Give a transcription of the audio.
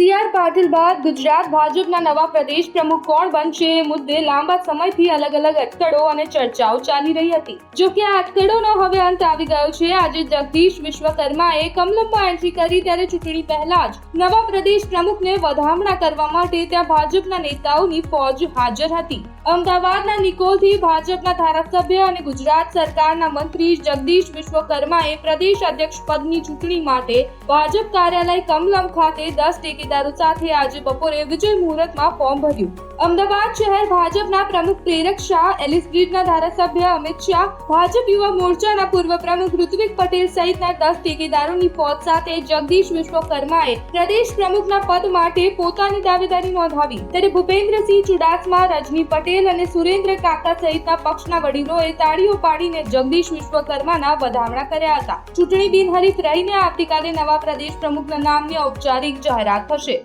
C Patil બાદ ગુજરાત ભાજપના નવા પ્રદેશ પ્રમુખ કોણ બનશે એ મુદ્દે લાંબા સમયથી અલગ અલગ અટકળો અને ચર્ચાઓ ચાલી રહી હતી. જો કે આ અટકળોનો હવે અંત આવી ગયો છે, આજે જગદીશ વિશ્વકર્માએ કમલમમાં એન્ટ્રી કરી ત્યારે ચૂંટણી પહેલા જ નવા પ્રદેશ પ્રમુખને વધામણા કરવા માટે ત્યાં ભાજપના નેતાઓની ફોજ હાજર હતી. અમદાવાદના નિકોલથી ભાજપના ધારાસભ્ય અને ગુજરાત સરકારના મંત્રી જગદીશ વિશ્વકર્માએ પ્રદેશ અધ્યક્ષ પદની ચૂંટણી માટે ભાજપ કાર્યાલય કમલમ ખાતે દસ ટેકેદારો સાથે આજે બપોરે વિજય મુહૂર્તમાં ફોર્મ ભર્યું. અમદાવાદ શહેર ભાજપના પ્રમુખ પ્રેરક શાહ, એલિસ બ્રિજના ધારાસભ્ય અમિત શાહ, ભાજપ યુવા મોરચાના પૂર્વ પ્રમુખ ઋત્વિક પટેલ સહિતના દસ ટેકેદારોની ફોજ સાથે જગદીશ વિશ્વકર્માએ પ્રદેશ પ્રમુખના પદ માટે પોતાની દાવેદારી નોંધાવી. ત્યારે ભૂપેન્દ્રસિંહ ચુડાસમા, રજની પટેલ અને સુરેન્દ્ર કાકા સહિતના પક્ષના વડીલોએ તાળીઓ પાડીને જગદીશ વિશ્વકર્માના વધામણા કર્યા હતા. ચૂંટણી બિનહરીફ રહીને આવતીકાલે નવા પ્રદેશ પ્રમુખના નામની ઔપચારિક જાહેરાત થશે.